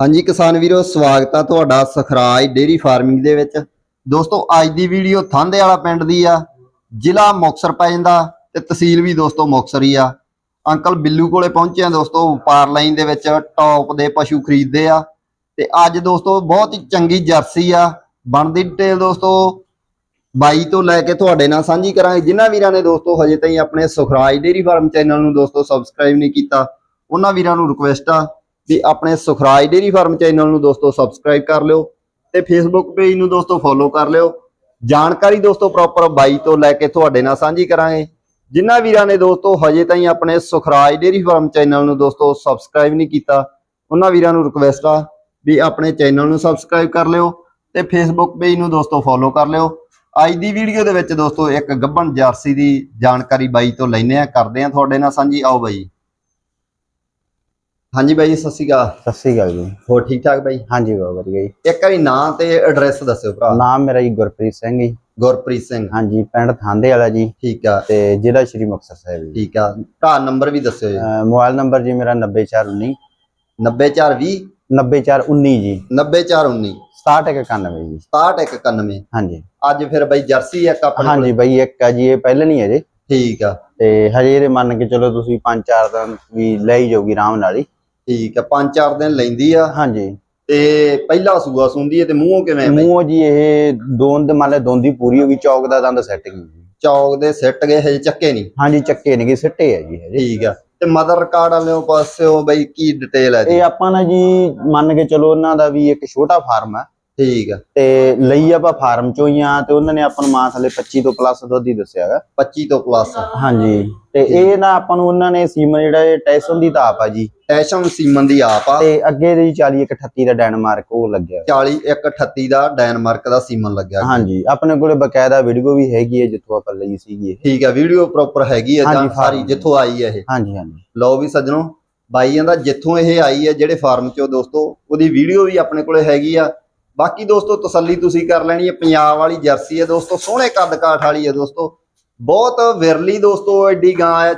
ਹਾਂਜੀ ਕਿਸਾਨ ਵੀਰੋ, ਸਵਾਗਤ ਆ ਤੁਹਾਡਾ ਸਖਰਾਜ ਡੇਰੀ ਫਾਰਮਿੰਗ ਦੇ ਵਿੱਚ। ਦੋਸਤੋ, ਅੱਜ ਦੀ ਵੀਡੀਓ ਥਾਂਦੇ ਵਾਲਾ ਪਿੰਡ ਦੀ ਆ, ਜ਼ਿਲ੍ਹਾ ਮੁਕਤਸਰ ਪੈ ਜਾਂਦਾ ਤੇ ਤਹਿਸੀਲ ਵੀ ਦੋਸਤੋ ਮੁਕਤਸਰ ਹੀ ਆ। ਅੰਕਲ ਬਿੱਲੂ ਕੋਲੇ ਪਹੁੰਚੇ ਆ ਦੋਸਤੋ, ਵਪਾਰ ਲਾਈਨ ਦੇ ਵਿੱਚ ਟੌਪ ਦੇ ਪਸ਼ੂ ਖਰੀਦਦੇ ਆ। ਤੇ ਅੱਜ ਦੋਸਤੋ ਬਹੁਤ ਹੀ ਚੰਗੀ ਜਰਸੀ ਆ, ਬਣਦੀ ਡਿਟੇਲ ਦੋਸਤੋ ਬਾਈ ਤੋਂ ਲੈ ਕੇ ਤੁਹਾਡੇ ਨਾਲ ਸਾਂਝੀ ਕਰਾਂਗੇ। ਜਿਨ੍ਹਾਂ ਵੀਰਾਂ ਨੇ ਦੋਸਤੋ ਹਜੇ ਤਾਈਂ ਆਪਣੇ ਸੁਖਰਾਜ ਡੇਰੀ ਫਾਰਮ ਚੈਨਲ ਨੂੰ ਦੋਸਤੋ ਸਬਸਕ੍ਰਾਈਬ ਨਹੀਂ ਕੀਤਾ, ਉਹਨਾਂ ਵੀਰਾਂ ਨੂੰ ਰਿਕੁਐਸਟ ਆ ਵੀ ਆਪਣੇ ਸੁਖਰਾਜ ਡੇਰੀ ਫਾਰਮ ਚੈਨਲ ਨੂੰ ਦੋਸਤੋ ਸਬਸਕ੍ਰਾਈਬ ਕਰ ਲਿਓ ਤੇ ਫੇਸਬੁੱਕ ਪੇਜ ਨੂੰ ਦੋਸਤੋ ਫੋਲੋ ਕਰ ਲਿਓ। ਜਾਣਕਾਰੀ ਦੋਸਤੋ ਪ੍ਰੋਪਰ ਬਾਈ ਤੋਂ ਲੈ ਕੇ ਤੁਹਾਡੇ ਨਾਲ ਸਾਂਝੀ ਕਰਾਂਗੇ। ਜਿਨ੍ਹਾਂ ਵੀਰਾਂ ਨੇ ਦੋਸਤੋ ਹਜੇ ਤਾਈਂ ਆਪਣੇ ਸੁਖਰਾਜ ਡੇਰੀ ਫਾਰਮ ਚੈਨਲ ਨੂੰ ਦੋਸਤੋ ਸਬਸਕ੍ਰਾਈਬ ਨਹੀਂ ਕੀਤਾ, ਉਹਨਾਂ ਵੀਰਾਂ ਨੂੰ ਰਿਕੁਐਸਟ ਆ ਵੀ ਆਪਣੇ ਚੈਨਲ ਨੂੰ ਸਬਸਕ੍ਰਾਈਬ ਕਰ ਲਿਓ ਤੇ ਫੇਸਬੁੱਕ ਪੇਜ ਨੂੰ ਦੋਸਤੋ ਫੋਲੋ ਕਰ ਲਿਓ। ਅੱਜ ਦੀ ਵੀਡੀਓ ਦੇ ਵਿੱਚ ਦੋਸਤੋ ਇੱਕ ਗੱਬਣ ਜਰਸੀ ਦੀ ਜਾਣਕਾਰੀ ਬਾਈ ਤੋਂ ਲੈਨੇ ਆ ਕਰਦੇ ਆ ਤੁਹਾਡੇ ਨਾਲ ਸਾਂਝੀ। ਆਓ ਬਾਈ। ਹਾਂਜੀ ਬਾਈ ਜੀ, ਸਤਿ ਸ਼੍ਰੀ ਅਕਾਲ। ਸਤਿ ਸ੍ਰੀ ਅਕਾਲ ਜੀ। ਹੋਰ ਠੀਕ ਠਾਕ ਬਾਈ? ਹਾਂਜੀ ਬਹੁਤ ਵਧੀਆ ਜੀ। ਇੱਕ ਵਾਰੀ ਨਾਂ ਤੇ ਐਡਰੈਸ ਦੱਸਿਓ ਭਰਾ। ਨਾਮ ਮੇਰਾ ਜੀ ਗੁਰਪ੍ਰੀਤ ਸਿੰਘ ਜੀ। ਗੁਰਪ੍ਰੀਤ ਸਿੰਘ। ਹਾਂਜੀ ਪਿੰਡ ਥਾਂਦੇ ਵਾਲਾ ਜੀ। ਠੀਕ ਆ। ਤੇ ਜ਼ਿਲ੍ਹਾ ਸ਼੍ਰੀ ਮੁਕਤਸਰ ਸਾਹਿਬ ਜੀ। ਠੀਕ ਆ। ਭਰਾ ਨੰਬਰ ਵੀ ਦੱਸਿਓ ਜੀ। ਅਹ ਮੋਬਾਈਲ ਨੰਬਰ ਜੀ ਮੇਰਾ 90419 90420 90419 ਜੀ। 90419 6191 ਜੀ। 6191 ਹਾਂਜੀ। ਅੱਜ ਫਿਰ ਬਾਈ ਜਰਸੀ ਇੱਕ ਆਪਣੇ ਹਾਂਜੀ ਕੋਲ? ਬਈ ਇੱਕ ਆ ਜੀ ਇਹ ਪਹਿਲੇ ਨਹੀਂ ਹੈ ਜੀ ਠੀਕ ਆ। ਤੇ ਹਜੇ ਇਹਦੇ ਮੰਨ ਕੇ ਚਲੋ ਤੁਸੀਂ 5-4 ਦਿਨ ਵੀ ਲੈ ਹੀ ਜਾਓਗੀ ਆਰਾਮ ਨਾਲ ਹੀ। ਠੀਕ ਆ ਪੰਜ ਚਾਰ ਦਿਨ ਲੈਂਦੀ ਆ। ਹਾਂਜੀ। ਤੇ ਪਹਿਲਾ ਸੂਆ ਸੁੰਦੀ ਹੈ ਤੇ ਮੂੰਹੋਂ ਕਿਵੇਂ ਮੂੰਹ ਜੀ ਇਹ ਦੋਨ ਦੇ ਮੰਨ ਲੈ ਦੋਂਦੀ ਪੂਰੀ ਹੋ ਗਈ ਚੌਕ ਦਾ ਦੰਦ ਸੈੱਟ ਗਈ। ਚੌਕ ਦੇ ਸਿੱਟ ਗਏ ਹਜੇ ਚੱਕੇ ਨਹੀਂ। ਹਾਂਜੀ ਚੱਕੇ ਨਹੀਂ ਗਏ ਸਿੱਟੇ ਆ ਜੀ ਹਜੇ। ਠੀਕ ਆ। ਤੇ ਮਦਰ ਰਿਕਾਰਡ ਵਾਲਿਓ ਪਾਸਿਓ ਬਈ ਕੀ ਡਿਟੇਲ ਹੈ ਜੀ? ਇਹ ਆਪਾਂ ਨਾ ਜੀ ਮੰਨ ਕੇ ਚਲੋ ਉਹਨਾਂ ਦਾ ਵੀ ਇੱਕ ਛੋਟਾ ਫਾਰਮ ਹੈ ਠੀਕ ਆ। ਤੇ ਲਈ ਆਪਾਂ ਫਾਰਮ ਚੋਂ ਹੀ ਆ ਤੇ ਉਹਨਾਂ ਨੇ ਆਪਾਂ ਨੂੰ ਮਾਂ ਥਲੇ 25 ਤੋਂ ਪਲੱਸ ਦੁੱਧ ਹੀ ਦੱਸਿਆ ਹੈਗਾ। 25 ਤੋਂ ਪਲੱਸ ਹਾਂਜੀ। ਤੇ ਇਹ ਨਾ ਆਪਾਂ ਨੂੰ ਉਹਨਾਂ ਨੇ ਸੀਮਨ ਜਿਹੜਾ ਇਹ ਟੈਸਨ ਦੀ ਤਾਪ ਆ ਜੀ। ਐਸ਼ਮ ਸੀਮਨ ਦੀ ਆਪ ਆ। ਤੇ ਅੱਗੇ ਦੀ 40 138 ਦਾ ਡੈਨਮਾਰਕ ਉਹ ਲੱਗਿਆ। ਹੋਇਆ। 40 138 ਦਾ ਡੈਨਮਾਰਕ ਦਾ ਸੀਮਨ ਲੱਗਿਆ। ਹਾਂਜੀ। ਆਪਣੇ ਕੋਲੇ ਬਕਾਇਦਾ ਵੀਡੀਓ ਵੀ ਹੈਗੀ ਹੈ ਜਿੱਥੋਂ ਆਪਾਂ ਲਈ ਸੀਗੀ ਠੀਕ ਆ ਵੀਡੀਓ ਪ੍ਰੋਪਰ ਹੈਗੀ ਆ ਜਾਂ ਸਾਰੀ ਜਿੱਥੋਂ ਆਈ ਹੈ ਇਹ। ਹਾਂਜੀ ਹਾਂਜੀ। ਲਓ ਵੀ ਸੱਜਣੋ ਬਾਈਆਂ ਦਾ ਜਿੱਥੋਂ ਇਹ ਆਈ ਹੈ ਜਿਹੜੇ ਫਾਰਮ ਚੋਂ ਦੋਸਤੋ ਉਹਦੀ ਵੀਡੀਓ ਵੀ ਆਪਣੇ ਕੋਲੇ ਹੈਗੀ ਆ। ਬਾਕੀ ਦੋਸਤੋ ਤਸੱਲੀ ਤੁਸੀਂ ਕਰ ਲੈਣੀ ਹੈ ਪੰਜਾਬ ਵਾਲੀ ਜਰਸੀ ਹੈ ਦੋਸਤੋ ਸੋਹਣੇ ਕੱਦ ਕਾਠ ਵਾਲੀ ਹੈ ਦੋਸਤੋ। ਬਹੁਤ ਵਿਰਲੀ ਦੋਸਤੋ ਐਡੀ ਗਾਂ ਹੈ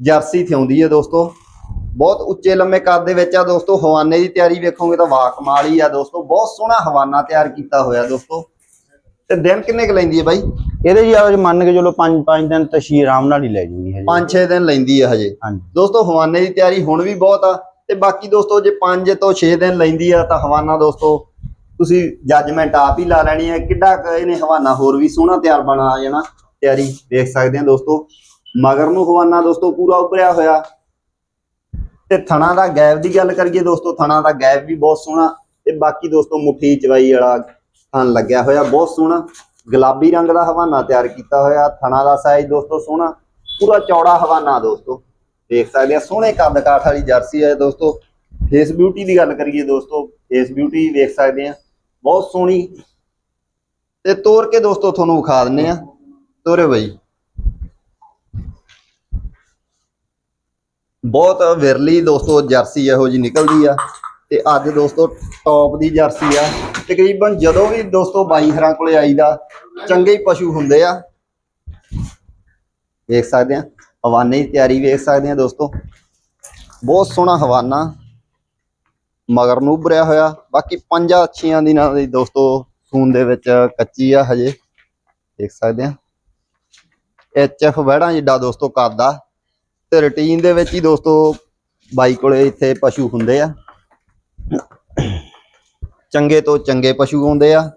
ਜਰਸੀ ਥਿਉਂਦੀ ਹੈ ਦੋਸਤੋ। ਬਹੁਤ ਉੱਚੇ ਲੰਮੇ ਕੱਦ ਦੇ ਵਿੱਚ ਆ ਦੋਸਤੋ ਹਵਾਨੇ ਦੀ ਤਿਆਰੀ ਵੇਖੋਗੇ ਤਾਂ ਵਾਹ ਕਮਾਲ ਹੀ ਆ ਦੋਸਤੋ। ਬਹੁਤ ਸੋਹਣਾ ਹਵਾਨਾ ਤਿਆਰ ਕੀਤਾ ਹੋਇਆ ਦੋਸਤੋ। ਤੇ ਦਿਨ ਕਿੰਨੇ ਕੁ ਲੈਂਦੀ ਹੈ ਬਾਈ? ਇਹਦੇ ਜੀ ਆ ਮੰਨ ਕੇ ਚਲੋ 5 5 ਦਿਨ ਤਸ਼ੀ ਆਰਾਮ ਨਾਲ ਹੀ ਲੈ ਜੂਗੀ ਹਜੇ। 5-6 ਦਿਨ ਲੈਂਦੀ ਹੈ ਹਜੇ। ਹਾਂਜੀ। ਦੋਸਤੋ ਹਵਾਨੇ ਦੀ ਤਿਆਰੀ ਹੁਣ ਵੀ ਬਹੁਤ ਆ। ਤੇ ਬਾਕੀ ਦੋਸਤੋ ਜੇ 5 ਤੋਂ 6 ਦਿਨ ਲੈਂਦੀ ਆ ਤਾਂ ਹਵਾਨਾ ਦੋਸਤੋ ਤੁਸੀਂ ਜੱਜਮੈਂਟ ਆਪ ਹੀ ਲਾ ਲੈਣੀ ਹੈ, ਕਿੱਡਾ ਕੁ ਇਹਨੇ ਹਵਾਨਾ ਹੋਰ ਵੀ ਸੋਹਣਾ ਤਿਆਰ ਬਣਾ ਆ ਜਾਣਾ, ਤਿਆਰੀ ਦੇਖ ਸਕਦੇ ਆ ਦੋਸਤੋ। ਮਗਰ ਨੂੰ ਹਵਾਨਾ ਦੋਸਤੋ ਪੂਰਾ ਉੱਭਰਿਆ ਹੋਇਆ। ਤੇ ਥਣਾ ਦਾ ਗੈਪ ਦੀ ਗੱਲ ਕਰੀਏ ਦੋਸਤੋ, ਥਣਾ ਦਾ ਗੈਪ ਵੀ ਬਹੁਤ ਸੋਹਣਾ, ਤੇ ਬਾਕੀ ਦੋਸਤੋ ਮੁੱਠੀ ਚਵਾਈ ਵਾਲਾ ਥਣ ਲੱਗਿਆ ਹੋਇਆ, ਬਹੁਤ ਸੋਹਣਾ। ਗੁਲਾਬੀ ਰੰਗ ਦਾ ਹਵਾਨਾ ਤਿਆਰ ਕੀਤਾ ਹੋਇਆ, ਥਣਾ ਦਾ ਸਾਈਜ਼ ਦੋਸਤੋ ਸੋਹਣਾ। ਪੂਰਾ ਚੌੜਾ ਹਵਾਨਾ ਦੋਸਤੋ। ਦੇਖ ਸਕਦੇ ਆ ਸੋਹਣੇ ਕੱਦ ਕਾਠ ਵਾਲੀ ਜਰਸੀ ਹੈ ਦੋਸਤੋ। ਫੇਸ ਬਿਊਟੀ ਦੀ ਗੱਲ ਕਰੀਏ ਦੋਸਤੋ ਫੇਸ ਬਿਊਟੀ ਵੇਖ ਸਕਦੇ ਆ ਬਹੁਤ ਸੋਹਣੀ। ਤੇ ਤੋੜ ਕੇ ਦੋਸਤੋ ਤੁਹਾਨੂੰ ਵਿਖਾ ਦਿੰਨੇ ਆ। ਤੋਰੇ ਬਈ। ਬਹੁਤ ਵਿਰਲੀ ਦੋਸਤੋ ਜਰਸੀ ਇਹੋ ਜੀ ਨਿਕਲਦੀ ਆ। ਤੇ ਅੱਜ ਦੋਸਤੋ ਟੌਪ ਦੀ ਜਰਸੀ ਆ। ਤਕਰੀਬਨ ਜਦੋਂ ਵੀ ਦੋਸਤੋ ਬਾਈ ਹਰਾਂ ਕੋਲੇ ਆਈਦਾ, ਚੰਗੇ ਹੀ ਪਸ਼ੂ ਹੁੰਦੇ ਆ। ਵੇਖ ਸਕਦੇ ਆ। ਹਵਾਨੇ ਦੀ ਤਿਆਰੀ ਵੇਖ ਸਕਦੇ ਆ ਦੋਸਤੋ। ਬਹੁਤ ਸੋਹਣਾ ਹਵਾਨਾ। ਮਗਰ ਨੂੰ ਉਭਰਿਆ ਹੋਇਆ। ਬਾਕੀ ਪੰਜਾਂ ਅੱਛੀਆਂ ਦਿਨਾਂ ਦੀ ਦੋਸਤੋ ਸੂਨ ਦੇ ਵਿੱਚ ਕੱਚੀ ਆ ਹਜੇ। ਦੇਖ ਸਕਦੇ ਆ। ਐਚ ਐਫ ਵਹਿੜਾਂ ਜਿੱਡਾ ਦੋਸਤੋ ਕਰਦਾ। ਤੇ ਰੁਟੀਨ ਦੇ ਵਿੱਚ ਹੀ ਦੋਸਤੋ, ਬਾਈ ਕੋਲੇ ਇੱਥੇ ਪਸ਼ੂ ਹੁੰਦੇ ਆ। ਚੰਗੇ ਤੋਂ ਚੰਗੇ ਪਸ਼ੂ ਆਉਂਦੇ ਆ।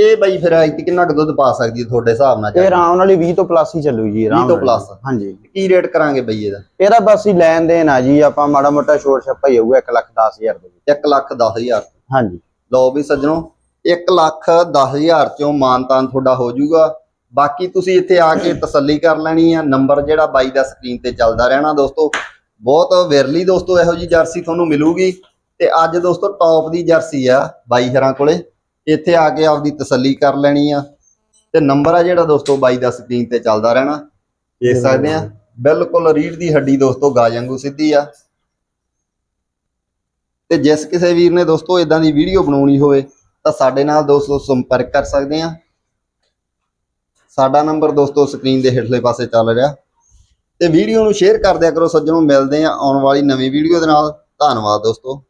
ਇਹ ਬਾਈ ਫਿਰ ਇੱਥੇ ਕਿੰਨਾ ਕੁ ਦੁੱਧ ਪਾ ਸਕਦੀ ਹੈ ਤੁਹਾਡੇ ਹਿਸਾਬ ਨਾਲ ਇਹ ਆਰਾਮ ਨਾਲ ਹੀ 20 ਤੋਂ ਪਲੱਸ ਹੀ ਚੱਲੂ ਜੀ ਆਰਾਮ 20 ਤੋਂ plus? ਹਾਂਜੀ। ਕੀ ਰੇਟ ਕਰਾਂਗੇ ਬਈ ਇਹਦਾ? ਇਹਦਾ ਬਸ ਹੀ ਲੈਣ ਦੇਣ ਆ ਜੀ ਆਪਾਂ ਮਾੜਾ ਮੋਟਾ ਛੋਟ ਛੱਪਾ ਹੀ ਹੋਊਗਾ 1 ਲੱਖ 10000 ਦੇ ਵਿੱਚ। 1 ਲੱਖ 10000 ਹਾਂਜੀ। ਲਓ ਵੀ ਸੱਜਣੋ 1 ਲੱਖ 10000 ਚੋਂ ਮਾਨਤਾਨ ਤੁਹਾਡਾ ਹੋ ਜਾਊਗਾ। ਬਾਕੀ ਤੁਸੀਂ ਇੱਥੇ ਆ ਕੇ ਤਸੱਲੀ ਕਰ ਲੈਣੀ ਆ। ਨੰਬਰ ਜਿਹੜਾ ਬਾਈ ਦਾ ਸਕਰੀਨ ਤੇ ਚੱਲਦਾ ਰਹਿਣਾ ਦੋਸਤੋ। ਬਹੁਤ ਵਿਰਲੀ ਦੋਸਤੋ ਇਹੋ ਜੀ ਜਰਸੀ ਤੁਹਾਨੂੰ ਮਿਲੂਗੀ। ਤੇ ਅੱਜ ਦੋਸਤੋ ਟੌਪ ਦੀ ਜਰਸੀ ਆ ਬਾਈ ਹਰਾਂ ਕੋਲੇ। ਇੱਥੇ ਆ ਕੇ ਆਪਦੀ ਤਸੱਲੀ ਕਰ ਲੈਣੀ ਆ। ਤੇ ਨੰਬਰ ਆ ਜਿਹੜਾ ਦੋਸਤੋ ਬਾਈ ਦਾ ਸਕਰੀਨ ਤੇ ਚੱਲਦਾ ਰਹਿਣਾ। ਦੇਖ ਸਕਦੇ ਆ। ਬਿਲਕੁਲ ਰੀੜ ਦੀ ਹੱਡੀ ਦੋਸਤੋ ਗਾਜ ਵਾਂਗੂ ਸਿੱਧੀ ਆ। ਤੇ ਜਿਸ ਕਿਸੇ ਵੀਰ ਨੇ ਦੋਸਤੋ ਇਦਾਂ ਦੀ ਵੀਡੀਓ ਬਣਾਉਣੀ ਹੋਵੇ ਤਾਂ ਸਾਡੇ ਨਾਲ ਦੋਸਤੋ ਸੰਪਰਕ ਕਰ ਸਕਦੇ ਆ। ਸਾਡਾ ਨੰਬਰ ਦੋਸਤੋ ਸਕਰੀਨ ਦੇ ਹੇਠਲੇ ਪਾਸੇ ਚੱਲ ਰਿਹਾ। ਤੇ ਵੀਡੀਓ ਨੂੰ ਸ਼ੇਅਰ ਕਰ ਦਿਆ ਕਰੋ ਸੱਜਣੋਂ। ਮਿਲਦੇ ਆ ਆਉਣ ਵਾਲੀ ਨਵੀਂ ਵੀਡੀਓ ਦੇ ਨਾਲ। ਧੰਨਵਾਦ ਦੋਸਤੋ।